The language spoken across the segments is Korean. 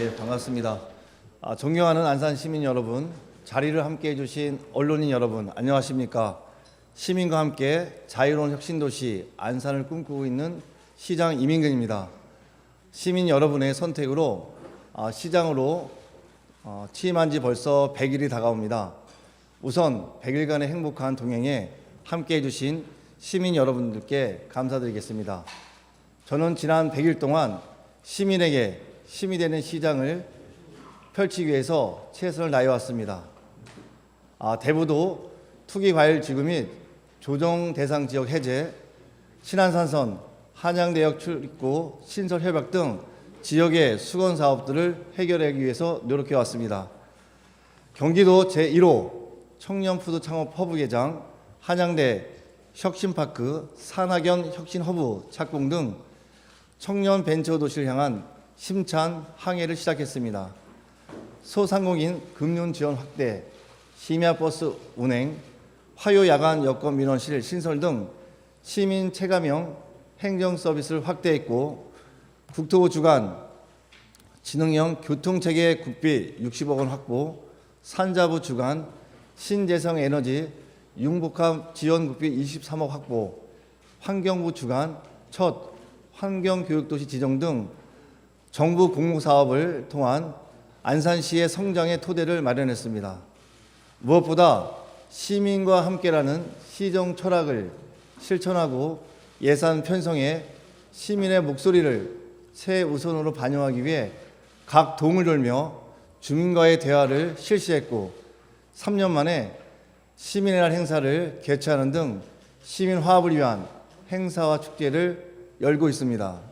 예, 반갑습니다. 아, 존경하는 안산 시민 여러분, 자리를 함께 해 주신 언론인 여러분, 안녕하십니까? 시민과 함께 자유로운 혁신도시 안산을 꿈꾸고 있는 시장 이민근입니다. 시민 여러분의 선택으로 아, 시장으로 어, 취임한 지 벌써 100일이 다가옵니다. 우선 100일간의 행복한 동행에 함께 해 주신 시민 여러분들께 감사드리겠습니다. 저는 지난 100일 동안 시민에게 힘이 되는 시장을 펼치기 위해서 최선을 다해 왔습니다. 아, 대부도 투기과일 지구 및 조정 대상 지역 해제, 신안산선, 한양대역 출입구, 신설 협약 등 지역의 수건 사업들을 해결하기 위해서 노력해 왔습니다. 경기도 제1호 청년푸드 창업 허브 개장, 한양대 혁신파크, 산학연 혁신허브 착공 등 청년 벤처 도시를 향한 심찬 항해를 시작했습니다. 소상공인 금융 지원 확대, 심야버스 운행, 화요 야간 여권 민원실 신설 등 시민 체감형 행정 서비스를 확대했고 국토부 주관 지능형 교통체계 국비 60억 원 확보, 산자부 주관 신재생 에너지 융복합 지원 국비 23억 확보, 환경부 주관 첫 환경교육도시 지정 등 정부 공무 사업을 통한 안산시의 성장의 토대를 마련했습니다. 무엇보다 시민과 함께라는 시정 철학을 실천하고 예산 편성에 시민의 목소리를 최우선으로 반영하기 위해 각 동을 돌며 주민과의 대화를 실시했고 3년 만에 시민의 날 행사를 개최하는 등 시민 화합을 위한 행사와 축제를 열고 있습니다.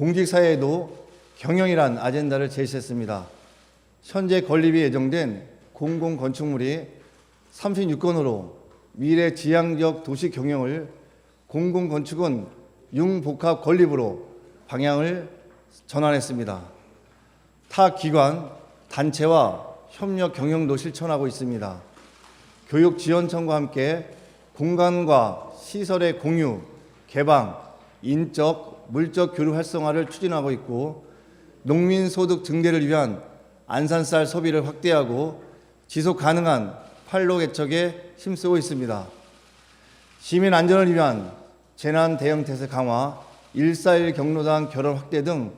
공직사회에도 경영이란 아젠다를 제시했습니다. 현재 건립이 예정된 공공건축물이 36건으로 미래 지향적 도시 경영을 공공건축은 융복합 건립으로 방향을 전환했습니다. 타 기관, 단체와 협력 경영도 실천하고 있습니다. 교육 지원청과 함께 공간과 시설의 공유, 개방, 인적, 물적 교류 활성화를 추진하고 있고 농민 소득 증대를 위한 안산쌀 소비를 확대하고 지속 가능한 팔로 개척에 힘쓰고 있습니다. 시민 안전을 위한 재난 대응 태세 강화, 141 경로당 결혼 확대 등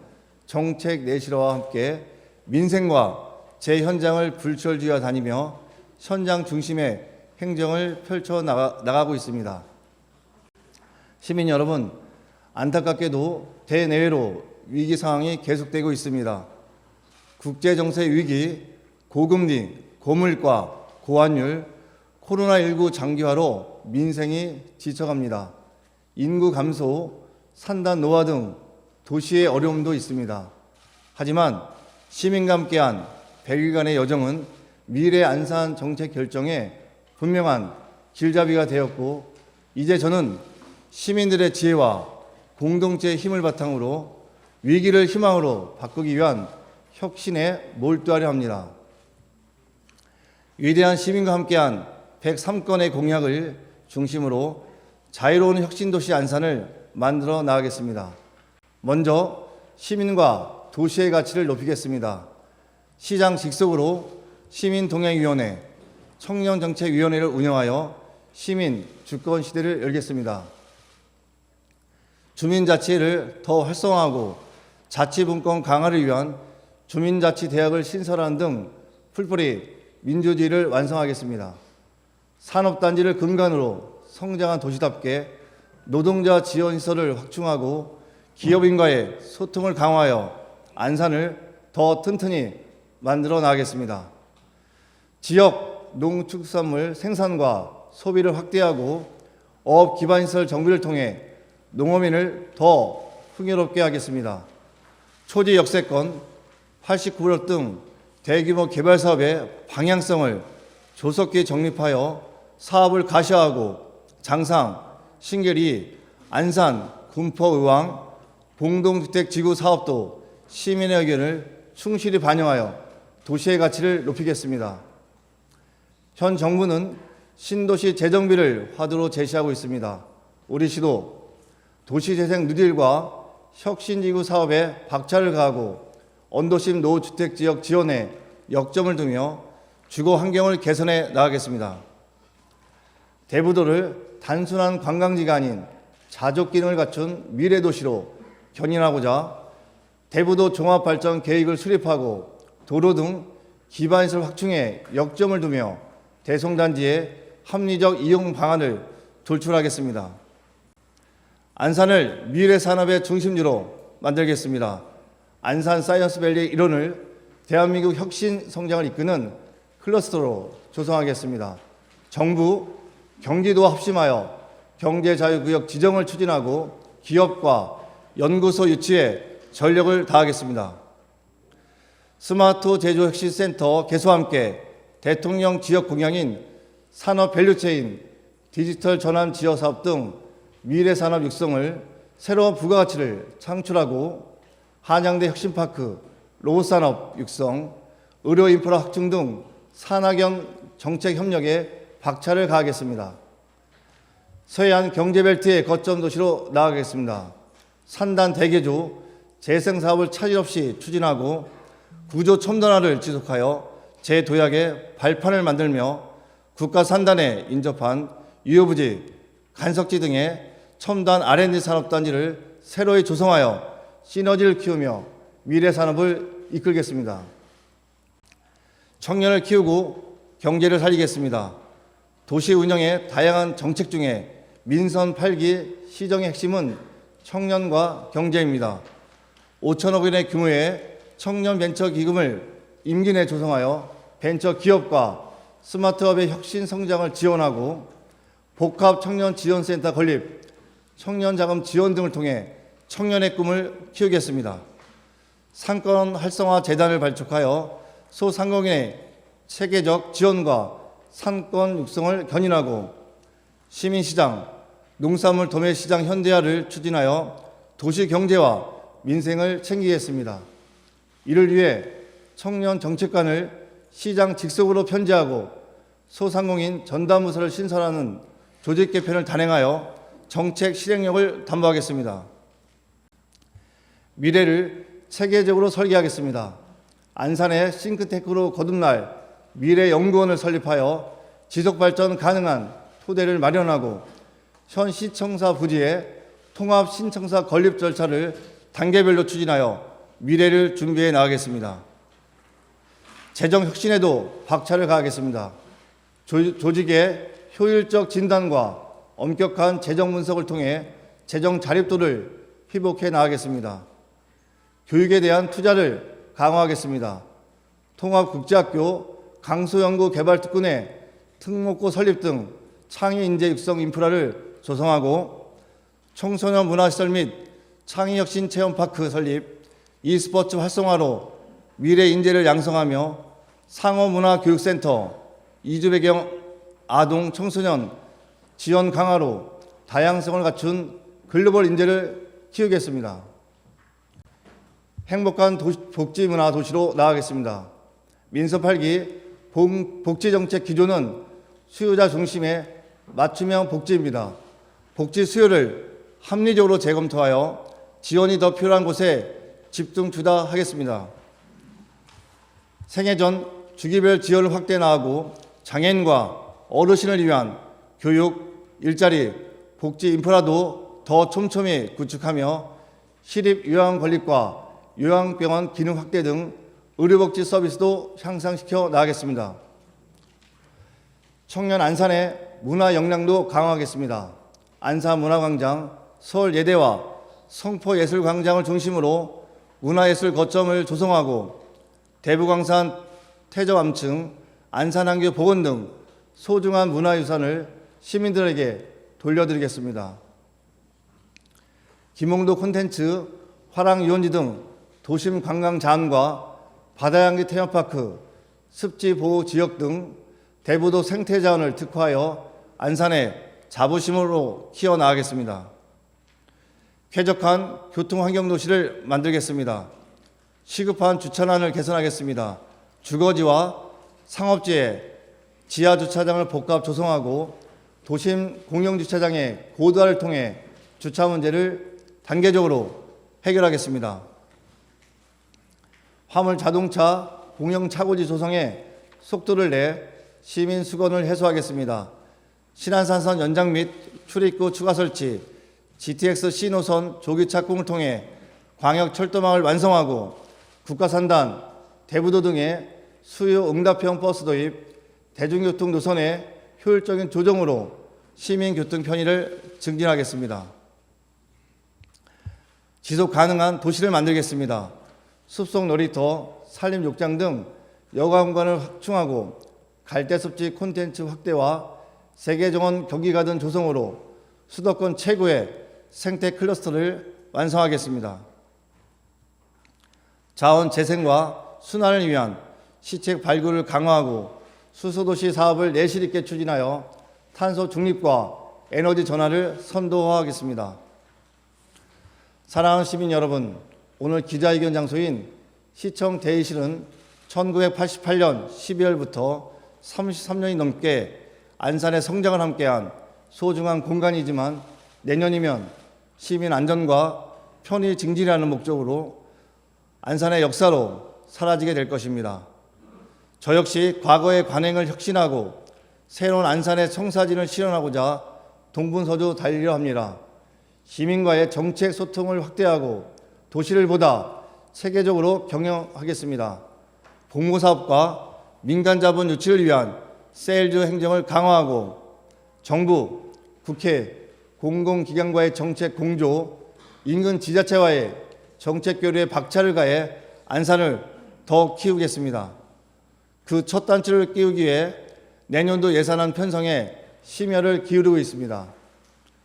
정책 내실화와 함께 민생과 제 현장을 불철주야 다니며 현장 중심의 행정을 펼쳐 나가, 나가고 있습니다. 시민 여러분, 안타깝게도 대내외로 위기 상황이 계속되고 있습니다. 국제 정세 위기, 고금리, 고물가, 고환율, 코로나19 장기화로 민생이 지쳐갑니다. 인구 감소, 산단 노화 등 도시의 어려움도 있습니다. 하지만 시민과 함께한 100일간의 여정은 미래 안산 정책 결정에 분명한 길잡이가 되었고 이제 저는 시민들의 지혜와 공동체의 힘을 바탕으로 위기를 희망으로 바꾸기 위한 혁신에 몰두하려 합니다. 위대한 시민과 함께한 103건의 공약을 중심으로 자유로운 혁신도시 안산을 만들어 나가겠습니다. 먼저 시민과 도시의 가치를 높이겠습니다. 시장 직속으로 시민동행위원회, 청년정책위원회를 운영하여 시민 주권 시대를 열겠습니다. 주민자치를 더 활성화하고 자치분권 강화를 위한 주민자치대학을 신설하는 등 풀뿌리 민주주의를 완성하겠습니다. 산업단지를 근간으로 성장한 도시답게 노동자 지원시설을 확충하고 기업인과의 소통을 강화하여 안산을 더 튼튼히 만들어 나가겠습니다. 지역 농축산물 생산과 소비를 확대하고 어업 기반 시설 정비를 통해 농어민을 더 풍요롭게 하겠습니다. 초지 역세권, 89억 등 대규모 개발 사업의 방향성을 조속히 정립하여 사업을 가시화하고 장상, 신결이, 안산, 군포, 의왕 공동주택 지구 사업도 시민의 의견을 충실히 반영하여 도시의 가치를 높이겠습니다. 현 정부는 신도시 재정비를 화두로 제시하고 있습니다. 우리 시도 도시재생 누딜과 혁신지구 사업에 박차를 가하고 언도심 노주택 지역 지원에 역점을 두며 주거 환경을 개선해 나가겠습니다. 대부도를 단순한 관광지가 아닌 자족 기능을 갖춘 미래 도시로 견인하고자 대부도 종합발전 계획을 수립하고 도로 등 기반시설 확충에 역점을 두며 대송단지의 합리적 이용 방안을 도출하겠습니다. 안산을 미래 산업의 중심지로 만들겠습니다. 안산 사이언스밸리 일원을 대한민국 혁신 성장을 이끄는 클러스터로 조성하겠습니다. 정부, 경기도와 합심하여 경제자유구역 지정을 추진하고 기업과 연구소 유치에 전력을 다하겠습니다. 스마트 제조 혁신센터 개소와 함께 대통령 지역 공약인 산업 밸류체인, 디지털 전환 지역 사업 등 미래 산업 육성을 새로운 부가가치를 창출하고 한양대 혁신파크, 로봇산업 육성, 의료 인프라 확충 등 산학연 정책 협력에 박차를 가하겠습니다. 서해안 경제벨트의 거점 도시로 나아가겠습니다. 산단 대개조 재생 사업을 차질 없이 추진하고 구조 첨단화를 지속하여 재도약의 발판을 만들며 국가 산단에 인접한 유효부지, 간석지 등의 첨단 R&D 산업단지를 새로이 조성하여 시너지를 키우며 미래 산업을 이끌겠습니다. 청년을 키우고 경제를 살리겠습니다. 도시 운영의 다양한 정책 중에 민선 8기 시정의 핵심은 청년과 경제입니다. 5천억 원의 규모의 청년 벤처 기금을 임기 내 조성하여 벤처 기업과 스마트업의 혁신 성장을 지원하고 복합 청년 지원센터 건립, 청년 자금 지원 등을 통해 청년의 꿈을 키우겠습니다. 상권 활성화 재단을 발족하여 소상공인의 체계적 지원과 상권 육성을 견인하고 시민시장, 농산물 도매시장 현대화를 추진하여 도시 경제와 민생을 챙기겠습니다. 이를 위해 청년 정책관을 시장 직속으로 편제하고 소상공인 전담부서를 신설하는 조직 개편을 단행하여 정책 실행력을 담보하겠습니다. 미래를 체계적으로 설계하겠습니다. 안산의 싱크테크로 거듭날 미래 연구원을 설립하여 지속 발전 가능한 토대를 마련하고 현 시청사 부지에 통합 신청사 건립 절차를 단계별로 추진하여 미래를 준비해 나가겠습니다. 재정 혁신에도 박차를 가하겠습니다. 조- 조직의 효율적 진단과 엄격한 재정 분석을 통해 재정 자립도를 회복해 나가겠습니다. 교육에 대한 투자를 강화하겠습니다. 통합국제학교 강소연구개발특구내 특목고 설립 등 창의 인재 육성 인프라를 조성하고 청소년 문화시설 및 창의혁신 체험파크 설립, e스포츠 활성화로 미래 인재를 양성하며 상호문화교육센터, 이주배경 아동 청소년 지원 강화로 다양성을 갖춘 글로벌 인재를 키우겠습니다. 행복한 도시, 복지 문화 도시로 나아가겠습니다. 민선 8기 복지 정책 기조는 수요자 중심의 맞춤형 복지입니다. 복지 수요를 합리적으로 재검토하여 지원이 더 필요한 곳에 집중 주다하겠습니다. 생애 전 주기별 지원을 확대 나가고 장애인과 어르신을 위한 교육, 일자리, 복지 인프라도 더 촘촘히 구축하며 시립 요양 건립과 요양병원 기능 확대 등 의료복지 서비스도 향상시켜 나가겠습니다. 청년 안산의 문화 역량도 강화하겠습니다. 안산 문화광장, 서울 예대와 성포 예술광장을 중심으로 문화예술 거점을 조성하고 대부광산 태저암층, 안산항교 복원 등 소중한 문화유산을 시민들에게 돌려드리겠습니다. 김홍도 콘텐츠, 화랑 유원지 등 도심 관광 자원과 바다향기 테마파크, 습지 보호 지역 등 대부도 생태 자원을 특화하여 안산의 자부심으로 키워 나가겠습니다. 쾌적한 교통 환경 도시를 만들겠습니다. 시급한 주차난을 개선하겠습니다. 주거지와 상업지에 지하 주차장을 복합 조성하고 도심 공영 주차장의 고도화를 통해 주차 문제를 단계적으로 해결하겠습니다. 화물 자동차 공영 차고지 조성에 속도를 내 시민 수건을 해소하겠습니다. 신안산선 연장 및 출입구 추가 설치, GTX C 노선 조기 착공을 통해 광역 철도망을 완성하고 국가산단, 대부도 등의 수요 응답형 버스 도입, 대중교통 노선의 효율적인 조정으로 시민 교통 편의를 증진하겠습니다. 지속 가능한 도시를 만들겠습니다. 숲속 놀이터, 산림 욕장 등 여가 공간을 확충하고 갈대숲지 콘텐츠 확대와 세계 정원 경기가 든 조성으로 수도권 최고의 생태 클러스터를 완성하겠습니다. 자원 재생과 순환을 위한 시책 발굴을 강화하고 수소도시 사업을 내실 있게 추진하여 탄소 중립과 에너지 전환을 선도하겠습니다. 사랑하는 시민 여러분, 오늘 기자회견 장소인 시청 대의실은 1988년 12월부터 33년이 넘게 안산의 성장을 함께한 소중한 공간이지만 내년이면 시민 안전과 편의 증진이라는 목적으로 안산의 역사로 사라지게 될 것입니다. 저 역시 과거의 관행을 혁신하고 새로운 안산의 청사진을 실현하고자 동분서주 달리려 합니다. 시민과의 정책 소통을 확대하고 도시를 보다 체계적으로 경영하겠습니다. 공모사업과 민간 자본 유치를 위한 세일즈 행정을 강화하고 정부, 국회, 공공기관과의 정책 공조, 인근 지자체와의 정책 교류에 박차를 가해 안산을 더 키우겠습니다. 그 첫 단추를 끼우기 위해 내년도 예산안 편성에 심혈을 기울이고 있습니다.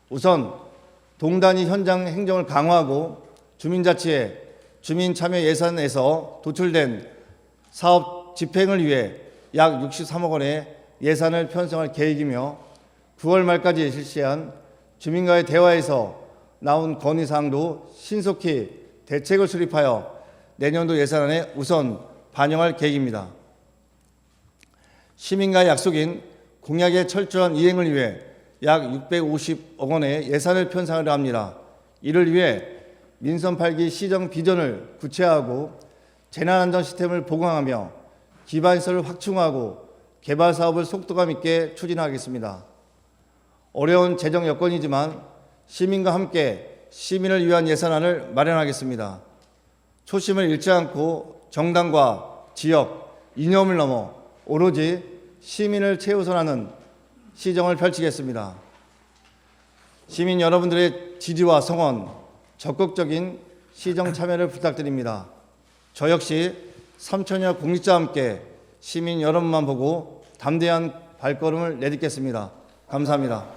우선 동단위 현장 행정을 강화하고 주민자치에 주민 참여 예산에서 도출된 사업 집행을 위해 약 63억 원의 예산을 편성할 계획이며 9월 말까지 실시한 주민과의 대화에서 나온 건의사항도 신속히 대책을 수립하여 내년도 예산안에 우선 반영할 계획입니다. 시민과의 약속인 공약의 철저한 이행을 위해 약 650억 원의 예산을 편성하려 합니다. 이를 위해 민선 8기 시정 비전을 구체화하고 재난안전 시스템을 보강하며 기반시설을 확충하고 개발 사업을 속도감 있게 추진하겠습니다. 어려운 재정 여건이지만 시민과 함께 시민을 위한 예산안을 마련하겠습니다. 초심을 잃지 않고 정당과 지역, 이념을 넘어 오로지 시민을 최우선하는 시정을 펼치겠습니다. 시민 여러분들의 지지와 성원, 적극적인 시정 참여를 부탁드립니다. 저 역시 삼천여 공직자와 함께 시민 여러분만 보고 담대한 발걸음을 내딛겠습니다. 감사합니다.